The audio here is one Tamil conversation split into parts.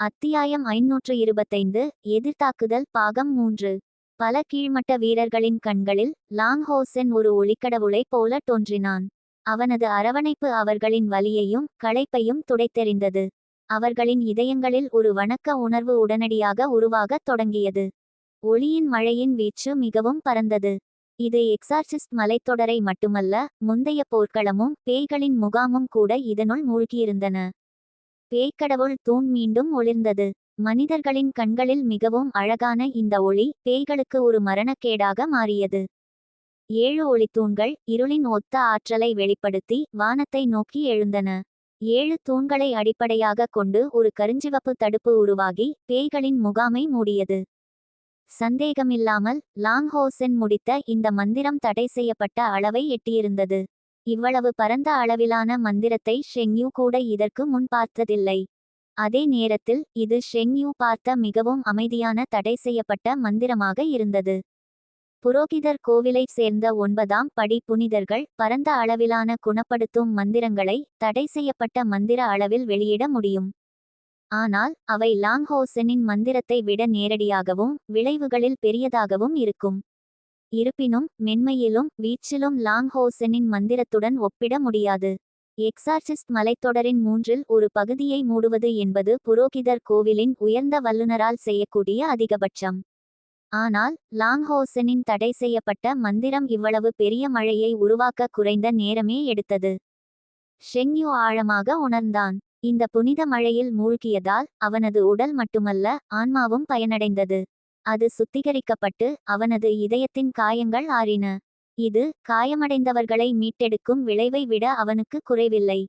அத்தியாயம் ஐநூற்று இருபத்தைந்து எதிர்த்தாக்குதல் பாகம் மூன்று. பல கீழ்மட்ட வீரர்களின் கண்களில் லாங் ஹோசென் ஒரு ஒளிக்கடவுளைப் போல தோன்றினான். அவனது அரவணைப்பு அவர்களின் வலியையும் களைப்பையும் துடைத்தெறிந்தது. அவர்களின் இதயங்களில் ஒரு வணக்க உணர்வு உடனடியாக உருவாகத் தொடங்கியது. ஒளியின் மழையின் வீச்சு மிகவும் பறந்தது இது எக்ஸார்சிஸ்ட் மலைத்தொடரை மட்டுமல்ல முந்தைய போர்க்களமும் பேய்களின் முகாமும் கூட இதனுள் மூழ்கியிருந்தன. பேய்க்கடவுள் தூண் மீண்டும் ஒளிர்ந்தது. மனிதர்களின் கண்களில் மிகவும் அழகான இந்த ஒளி பேய்களுக்கு ஒரு மரணக்கேடாக மாறியது. ஏழு ஒளித்தூண்கள் இருளின் ஒத்த ஆற்றலை வெளிப்படுத்தி வானத்தை நோக்கி எழுந்தன. ஏழு தூண்களை அடிப்படையாக கொண்டு ஒரு கருஞ்சிவப்பு தடுப்பு உருவாகி பேய்களின் முகாமை மூடியது. சந்தேகமில்லாமல் லாங்ஹோசென் முடித்த இந்த மந்திரம் தடை செய்யப்பட்ட அளவை எட்டியிருந்தது. இவ்வளவு பரந்த அளவிலான மந்திரத்தை ஷெங்யூ கூட இதற்கு முன் பார்த்ததில்லை. அதே நேரத்தில் இது ஷெங்யூ பார்த்த மிகவும் அமைதியான தடை செய்யப்பட்ட மந்திரமாக இருந்தது. புரோகிதர் கோவிலைச் சேர்ந்த ஒன்பதாம் படி புனிதர்கள் பரந்த அளவிலான குணப்படுத்தும் மந்திரங்களை தடை செய்யப்பட்ட மந்திர அளவில் வெளியிட முடியும். ஆனால் அவை லாங்ஹோசனின் மந்திரத்தை விட நேரடியாகவும் விளைவுகளில் பெரியதாகவும் இருக்கும். இருப்பினும் மென்மையிலும் வீச்சிலும் லாங்ஹோசனின் மந்திரத்துடன் ஒப்பிட முடியாது. எக்ஸார்சிஸ்ட் மலைத்தொடரின் மூன்றில் ஒரு பகுதியை மூடுவது என்பது புரோகிதர் கோவிலின் உயர்ந்த வல்லுநரால் செய்யக்கூடிய அதிகபட்சம். ஆனால் லாங்ஹோசனின் தடை செய்யப்பட்ட மந்திரம் இவ்வளவு பெரிய மழையை உருவாக்க குறைந்த நேரமே எடுத்தது. ஷெங்யூ ஆழமாக உணர்ந்தான். இந்த புனித மழையில் மூழ்கியதால் அவனது உடல் மட்டுமல்ல ஆன்மாவும் பயனடைந்தது. அது சுத்திகரிக்கப்பட்டு அவனது இதயத்தின் காயங்கள் ஆறின. இது காயமடைந்தவர்களை மீட்டெடுக்கும் விளைவை விட அவனுக்கு குறைவில்லை.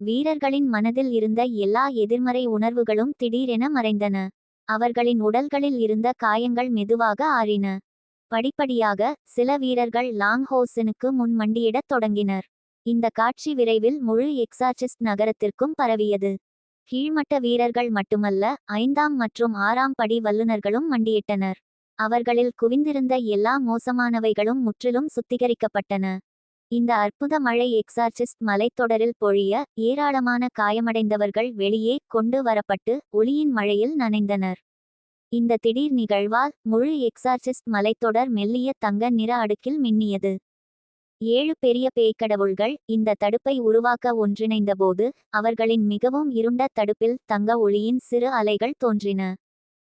வீரர்களின் மனதில் இருந்த எல்லா எதிர்மறை உணர்வுகளும் திடீரென மறைந்தன. அவர்களின் உடல்களில் இருந்த காயங்கள் மெதுவாக ஆறின. படிப்படியாக சில வீரர்கள் லாங் ஹோசனுக்கு முன் மண்டியிடத் தொடங்கினர். இந்த காட்சி விரைவில் முழு எக்ஸாச்சிஸ்ட் நகரத்திற்கும் பரவியது. கீழ்மட்ட வீரர்கள் மட்டுமல்ல ஐந்தாம் மற்றும் ஆறாம் படி வல்லுநர்களும் மண்டியிட்டனர். அவர்களில் குவிந்திருந்த எல்லா மோசமானவைகளும் முற்றிலும் சுத்திகரிக்கப்பட்டன. இந்த அற்புத மழை எக்ஸார்சிஸ்ட் மலைத்தொடரில் பொழிய ஏராளமான காயமடைந்தவர்கள் வெளியே கொண்டு வரப்பட்டு ஒளியின் மழையில் நனைந்தனர். இந்த திடீர் நிகழ்வால் முழு எக்ஸார்சிஸ்ட் மலைத்தொடர் மெல்லிய தங்க நிற அடுக்கில் மின்னியது. ஏழு பெரிய பேய்க்கடவுள்கள் இந்த தடுப்பை உருவாக்க ஒன்றிணைந்தபோது அவர்களின் மிகவும் இருண்ட தடுப்பில் தங்க ஒளியின் சிறு அலைகள் தோன்றின.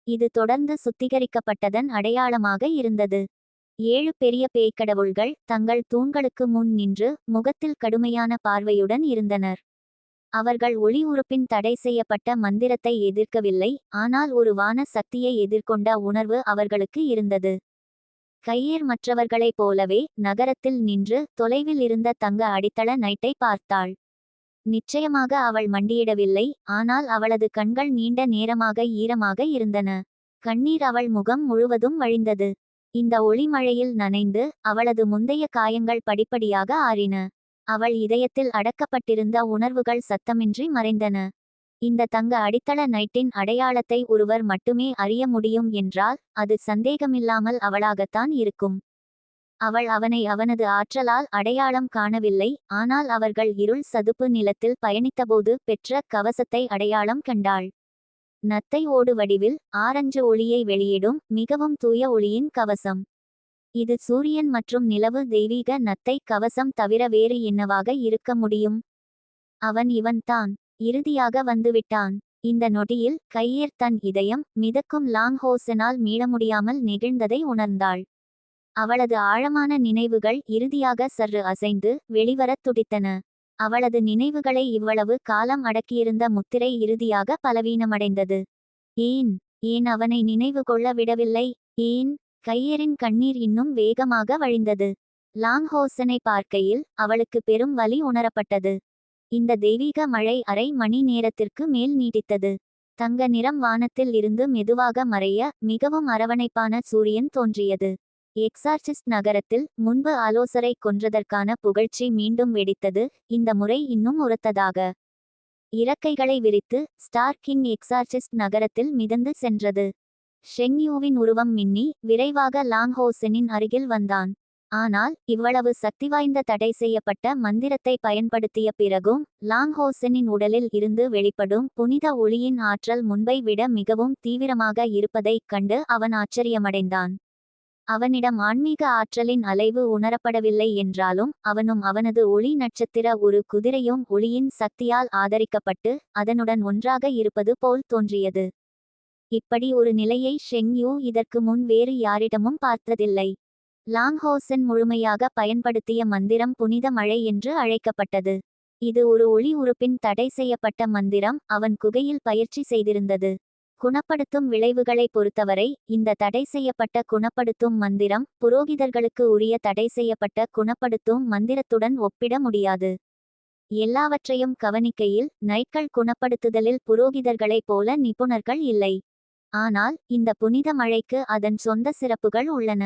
இது தொடர்ந்து சுத்திகரிக்கப்பட்டதன் அடையாளமாக இருந்தது. ஏழு பெரிய பேய்க்கடவுள்கள் தங்கள் தூண்களுக்கு முன் நின்று முகத்தில் கடுமையான பார்வையுடன் இருந்தனர். அவர்கள் ஒளி உறுப்பின் தடை செய்யப்பட்ட மந்திரத்தை எதிர்க்கவில்லை ஆனால் ஒரு வான சக்தியை எதிர்கொண்ட உணர்வு அவர்களுக்கு இருந்தது. கையேர் மற்றவர்களைப் போலவே நகரத்தில் நின்று தொலைவில் இருந்த தங்க அடித்தள நைட்டை பார்த்தாள். நிச்சயமாக அவள் மண்டியிடவில்லை ஆனால் அவளது கண்கள் நீண்ட நேரமாக ஈரமாக இருந்தன. கண்ணீர் அவள் முகம் முழுவதும் வழிந்தது. இந்த ஒளிமழையில் நனைந்து அவளது முந்தைய காயங்கள் படிப்படியாக ஆறின. அவள் இதயத்தில் அடக்கப்பட்டிருந்த உணர்வுகள் சத்தமின்றி மறைந்தன. இந்த தங்க அடித்தள நைட்டின் அடையாளத்தை ஒருவர் மட்டுமே அறிய முடியும் என்றால் அது சந்தேகமில்லாமல் அவளாகத்தான் இருக்கும். அவள் அவனை அவனது ஆற்றலால் அடையாளம் காணவில்லை ஆனால் அவர்கள் இருள் சதுப்பு நிலத்தில் பயணித்தபோது பெற்ற கவசத்தை அடையாளம் கண்டாள். நத்தை ஓடு வடிவில் ஆரஞ்சு ஒளியை வெளியிடும் மிகவும் தூய ஒளியின் கவசம். இது சூரியன் மற்றும் நிலவு தெய்வீக நத்தை கவசம் தவிர வேறு என்னவாக இருக்க முடியும்? அவன் இவன்தான். இறுதியாக வந்துவிட்டான். இந்த நொடியில் கையேர் தன் இதயம் மிதக்கும் லாங் ஹோசனால் மீள முடியாமல் நெகிழ்ந்ததை உணர்ந்தாள். அவளது ஆழமான நினைவுகள் இறுதியாக சற்று அசைந்து வெளிவரத் துடித்தன. அவளது நினைவுகளை இவ்வளவு காலம் அடக்கியிருந்த முத்திரை இறுதியாக பலவீனமடைந்தது. ஏன்? ஏன் அவனை நினைவு கொள்ள விடவில்லை? ஏன்? கையரின் கண்ணீர் இன்னும் வேகமாக வழிந்தது. லாங்ஹோசனை பார்க்கையில் அவளுக்கு பெரும் வலி உணரப்பட்டது. இந்த தெய்வீக மழை அரை மணி நேரத்திற்கு மேல் நீடித்தது. தங்க நிறம் வானத்தில் இருந்து மெதுவாக மறைய மிகவும் அரவணைப்பான சூரியன் தோன்றியது. எக்ஸார்சிஸ்ட் நகரத்தில் முன்பு ஆலோசரை கொன்றதற்கான புகழ்ச்சி மீண்டும் வெடித்தது. இந்த முறை இன்னும் உரத்ததாக. இறக்கைகளை விரித்து ஸ்டார் கிங் எக்ஸார்சிஸ்ட் நகரத்தில் மிதந்து சென்றது. ஷெங்யூவின் உருவம் மின்னி விரைவாக லாங்ஹோசனின் அருகில் வந்தான். ஆனால் இவ்வளவு சக்தி வாய்ந்த தடை செய்யப்பட்ட மந்திரத்தை பயன்படுத்திய பிறகும் லாங்ஹோசனின் உடலில் இருந்து வெளிப்படும் புனித ஒளியின் ஆற்றல் முன்பை விட மிகவும் தீவிரமாக இருப்பதைக் கண்டு அவன் ஆச்சரியமடைந்தான். அவனிடம் ஆன்மீக ஆற்றலின் அலைவு உணரப்படவில்லை என்றாலும் அவனும் அவனது ஒளி நட்சத்திர ஒரு குதிரையும் ஒளியின் சக்தியால் ஆதரிக்கப்பட்டு அதனுடன் ஒன்றாக இருப்பது போல் தோன்றியது. இப்படி ஒரு நிலையை ஷெங் யூ இதற்கு முன் வேறு யாரிடமும் பார்த்ததில்லை. லாங்ஹோசன் முழுமையாக பயன்படுத்திய மந்திரம் புனித மழை என்று அழைக்கப்பட்டது. இது ஒரு ஒளி உறுப்பின் தடை செய்யப்பட்ட மந்திரம் அவன் குகையில் பயிற்சி செய்திருந்தது. குணப்படுத்தும் விளைவுகளை பொறுத்தவரை இந்த தடை செய்யப்பட்ட குணப்படுத்தும் மந்திரம் புரோகிதர்களுக்கு உரிய தடை செய்யப்பட்ட குணப்படுத்தும் மந்திரத்துடன் ஒப்பிட முடியாது. எல்லாவற்றையும் கவனிக்கையில் நைட்கள் குணப்படுத்துதலில் புரோகிதர்களைப் போல நிபுணர்கள் இல்லை. ஆனால் இந்த புனித மழைக்கு அதன் சொந்த சிறப்புகள் உள்ளன.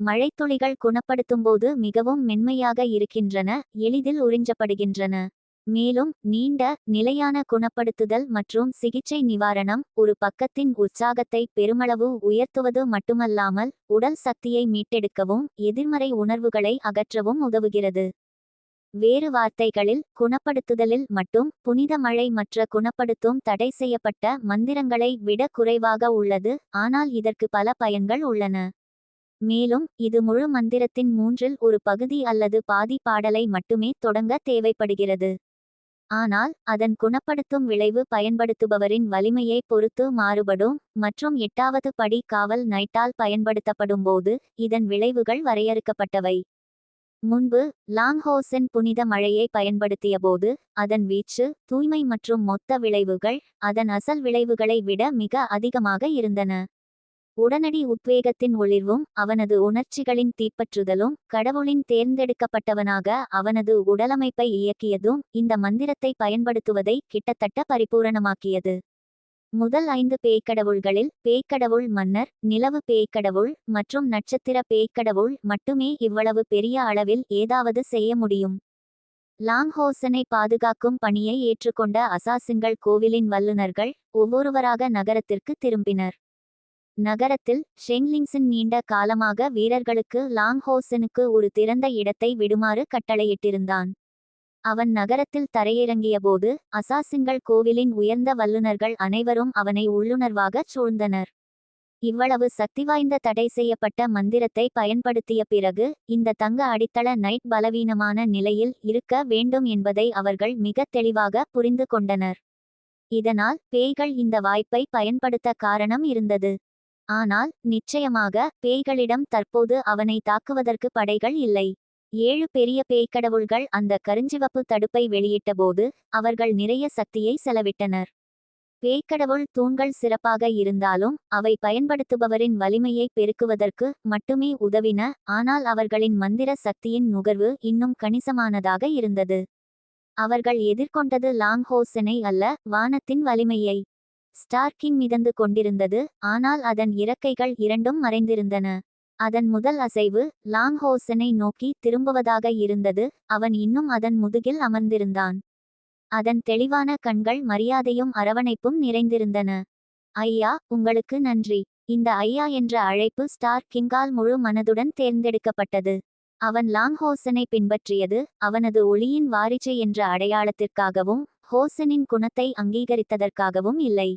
மழைத்துளிகள் குணப்படுத்தும்போது மிகவும் மென்மையாக இருக்கின்றன எளிதில் உறிஞ்சப்படுகின்றன. மேலும் நீண்ட நிலையான குணப்படுத்துதல் மற்றும் சிகிச்சை நிவாரணம் ஒரு பக்கத்தின் உற்சாகத்தை பெருமளவு உயர்த்துவது மட்டுமல்லாமல் உடல் சக்தியை மீட்டெடுக்கவும் எதிர்மறை உணர்வுகளை அகற்றவும் உதவுகிறது. வேறு வார்த்தைகளில் குணப்படுத்துதலில் மட்டும் புனித மழை மற்ற குணப்படுத்தும் தடை செய்யப்பட்ட மந்திரங்களை விட குறைவாக உள்ளது ஆனால் இதற்கு பல பயன்கள் உள்ளன. மேலும் இது முழு மந்திரத்தின் மூன்றில் ஒரு பகுதி அல்லது பாதி பாடலை மட்டுமே தொடங்க தேவைப்படுகிறது. ஆனால் அதன் குணப்படுத்தும் விளைவு பயன்படுத்துபவரின் வலிமையை பொறுத்து மாறுபடும் மற்றும் எட்டாவது படி காவல் நைட்டால் பயன்படுத்தப்படும்போது இதன் விளைவுகள் வரையறுக்கப்பட்டவை. முன்பு லாங்ஹோசன் புனித மழையை பயன்படுத்தியபோது அதன் வீச்சு தூய்மை மற்றும் மொத்த விளைவுகள் அதன் அசல் விளைவுகளை விட மிக அதிகமாக இருந்தன. உடனடி உத்வேகத்தின் ஒளிர்வும் அவனது உணர்ச்சிகளின் தீப்பற்றுதலும் கடவுளின் தேர்ந்தெடுக்கப்பட்டவனாக அவனது உடலமைப்பை இயக்கியதும் இந்த மந்திரத்தை பயன்படுத்துவதை கிட்டத்தட்ட பரிபூரணமாக்கியது. முதல் ஐந்து பேய்க்கடவுள்களில் பேய்க்கடவுள் மன்னர் நிலவு பேய்க்கடவுள் மற்றும் நட்சத்திர பேய்க்கடவுள் மட்டுமே இவ்வளவு பெரிய அளவில் ஏதாவது செய்ய முடியும். லாங்ஹோசனை பாதுகாக்கும் பணியை ஏற்றுக்கொண்ட அசாசின்கள் கோவிலின் வல்லுநர்கள் ஒவ்வொருவராக நகரத்திற்கு திரும்பினர். நகரத்தில் ஷெங்லிங்ஸின் நீண்ட காலமாக வீரர்களுக்கு லாங்ஹோசனுக்கு ஒரு திறந்த இடத்தை விடுமாறு கட்டளையிட்டிருந்தான். அவன் நகரத்தில் தரையிறங்கியபோது அசாசின்கள் கோவிலின் உயர்ந்த வல்லுநர்கள் அனைவரும் அவனை உள்ளுணர்வாகச் சூழ்ந்தனர். இவ்வளவு சக்திவாய்ந்த தடை செய்யப்பட்ட மந்திரத்தை பயன்படுத்திய பிறகு இந்த தங்க அடித்தள நைட் பலவீனமான நிலையில் இருக்க வேண்டும் என்பதை அவர்கள் மிக தெளிவாக புரிந்து கொண்டனர். இதனால் பேய்கள் இந்த வாய்ப்பை பயன்படுத்த காரணம் இருந்தது. ஆனால் நிச்சயமாக பேய்களிடம் தற்போது அவனை தாக்குவதற்கு படைகள் இல்லை. ஏழு பெரிய பேய்க்கடவுள்கள் அந்த கருஞ்சிவப்பு தடுப்பை வெளியிட்டபோது அவர்கள் நிறைய சக்தியை செலவிட்டனர். பேய்க்கடவுள் தூண்கள் சிறப்பாக இருந்தாலும் அவை பயன்படுத்துபவரின் வலிமையை பெருக்குவதற்கு மட்டுமே உதவின ஆனால் அவர்களின் மந்திர சக்தியின் நுகர்வு இன்னும் கணிசமானதாக இருந்தது. அவர்கள் எதிர்கொண்டது லாங்ஹோசனை அல்ல வானத்தின் வலிமையை. ஸ்டார்க்கின் மிதந்து கொண்டிருந்தது ஆனால் அதன் இறக்கைகள் இரண்டும் மறைந்திருந்தன. அதன் முதல் அசைவு லாங்ஹோசனை நோக்கி திரும்புவதாக இருந்தது அவன் இன்னும் அதன் முதுகில் அமர்ந்திருந்தான். அதன் தெளிவான கண்கள் மரியாதையும் அரவணைப்பும் நிறைந்திருந்தன. ஐயா உங்களுக்கு நன்றி. இந்த ஐயா என்ற அழைப்பு ஸ்டார் கிங்கால் முழு மனதுடன் தேர்ந்தெடுக்கப்பட்டது. அவன் லாங்ஹோசனை பின்பற்றியது அவனது ஒளியின் வாரிச்சை என்ற அடையாளத்திற்காகவும் ஹோசனின் குணத்தை அங்கீகரித்ததற்காகவும் இல்லை.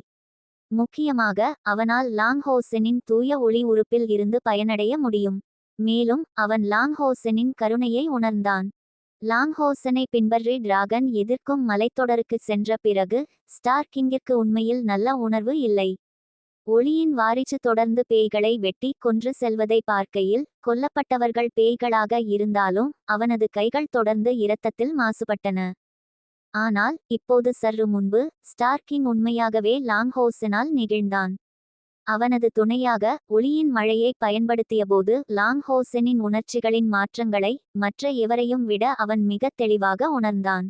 முக்கியமாக அவனால் லாங்ஹோசனின் தூய ஒளி உறுப்பில் இருந்து பயனடைய முடியும். மேலும் அவன் லாங்ஹோசனின் கருணையை உணர்ந்தான். லாங்ஹோசனை பின்பற்றி டிராகன் எதிர்க்கும் மலைத்தொடருக்கு சென்ற பிறகு ஸ்டார் கிங்கிற்கு உண்மையில் நல்ல உணர்வு இல்லை. ஒளியின் வாரிச்சு தொடர்ந்து பேய்களை வெட்டி கொன்று செல்வதை பார்க்கையில் கொல்லப்பட்டவர்கள் பேய்களாக இருந்தாலும் அவனது கைகள் தொடர்ந்து இரத்தத்தில் மாசுபட்டன. ஆனால் இப்போது சற்று முன்பு ஸ்டார்கிங் உண்மையாகவே லாங்ஹோசனால் நெகிழ்ந்தான். அவனது துணையாக ஒளியின் மழையை பயன்படுத்தியபோது லாங்ஹோசனின் உணர்ச்சிகளின் மாற்றங்களை மற்ற எவரையும் விட அவன் மிக தெளிவாக உணர்ந்தான்.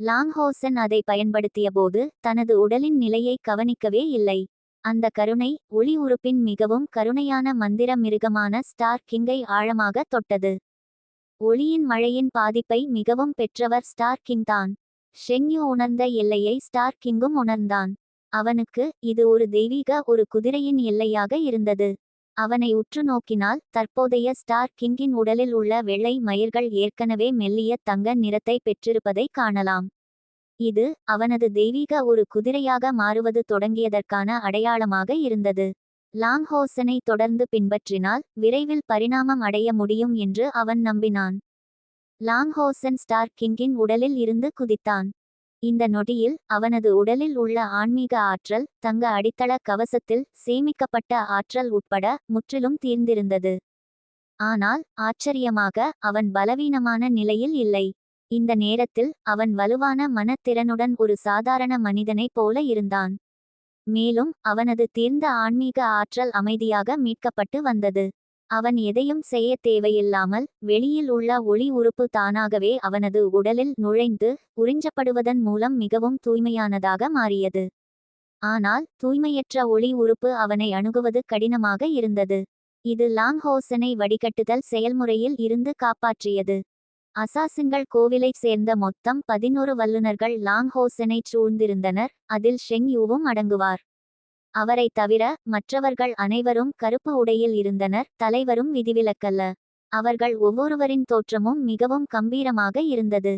லாங்ஹோசன் அதை பயன்படுத்தியபோது தனது உடலின் நிலையை கவனிக்கவே இல்லை. அந்த கருணை ஒளி உறுப்பின் மிகவும் கருணையான மந்திர மிருகமான ஸ்டார் கிங்கை ஆழமாக தொட்டது. ஒளியின் மழையின் பாதிப்பை மிகவும் பெற்றவர் ஸ்டார் கிங் தான். ஷெங்யு உணர்ந்த எல்லையை ஸ்டார் கிங்கும் உணர்ந்தான். அவனுக்கு இது ஒரு தெய்வீக ஒரு குதிரையின் எல்லையாக இருந்தது. அவனை உற்று நோக்கினால் தற்போதைய ஸ்டார் கிங்கின் உடலில் உள்ள வெள்ளை மயிர்கள் ஏற்கனவே மெல்லிய தங்க நிறத்தை பெற்றிருப்பதை காணலாம். இது அவனது தெய்வீக ஒரு குதிரையாக மாறுவது தொடங்கியதற்கான அடையாளமாக இருந்தது. லாங்ஹோசனை தொடர்ந்து பின்பற்றினால் விரைவில் பரிணாமம் அடைய முடியும் என்று அவன் நம்பினான். லாங்ஹோசன் ஸ்டார் கிங்கின் உடலில் இருந்து குதித்தான். இந்த நொடியில் அவனது உடலில் உள்ள ஆன்மீக ஆற்றல் தங்க அடித்தள கவசத்தில் சேமிக்கப்பட்ட ஆற்றல் உட்பட முற்றிலும் தீர்ந்திருந்தது. ஆனால் ஆச்சரியமாக அவன் பலவீனமான நிலையில் இல்லை. இந்த நேரத்தில் அவன் வலுவான மனத்திறனுடன் ஒரு சாதாரண மனிதனைப் போல இருந்தான். மேலும் அவனது தீர்ந்த ஆன்மீக ஆற்றல் அமைதியாக மீட்கப்பட்டு வந்தது. அவன் எதையும் செய்ய தேவையில்லாமல் வெளியில் உள்ள ஒளி உறுப்பு தானாகவே அவனது உடலில் நுழைந்து உறிஞ்சப்படுவதன் மூலம் மிகவும் தூய்மையானதாக மாறியது. ஆனால் தூய்மையற்ற ஒளி உறுப்பு அவனை அணுகுவது கடினமாக இருந்தது. இது லாங்ஹோசனை வடிகட்டுதல் செயல்முறையில் இருந்து காப்பாற்றியது. அசாசின்கள் கோவிலைச் சேர்ந்த மொத்தம் பதினோரு வல்லுநர்கள் லாங்ஹோசனை சூழ்ந்திருந்தனர். அதில் ஷெங் யூவும் அடங்குவார். அவரை தவிர மற்றவர்கள் அனைவரும் கருப்பு உடையில் இருந்தனர் தலைவரும் விதிவிலக்கல்ல. அவர்கள் ஒவ்வொருவரின் தோற்றமும் மிகவும் கம்பீரமாக இருந்தது.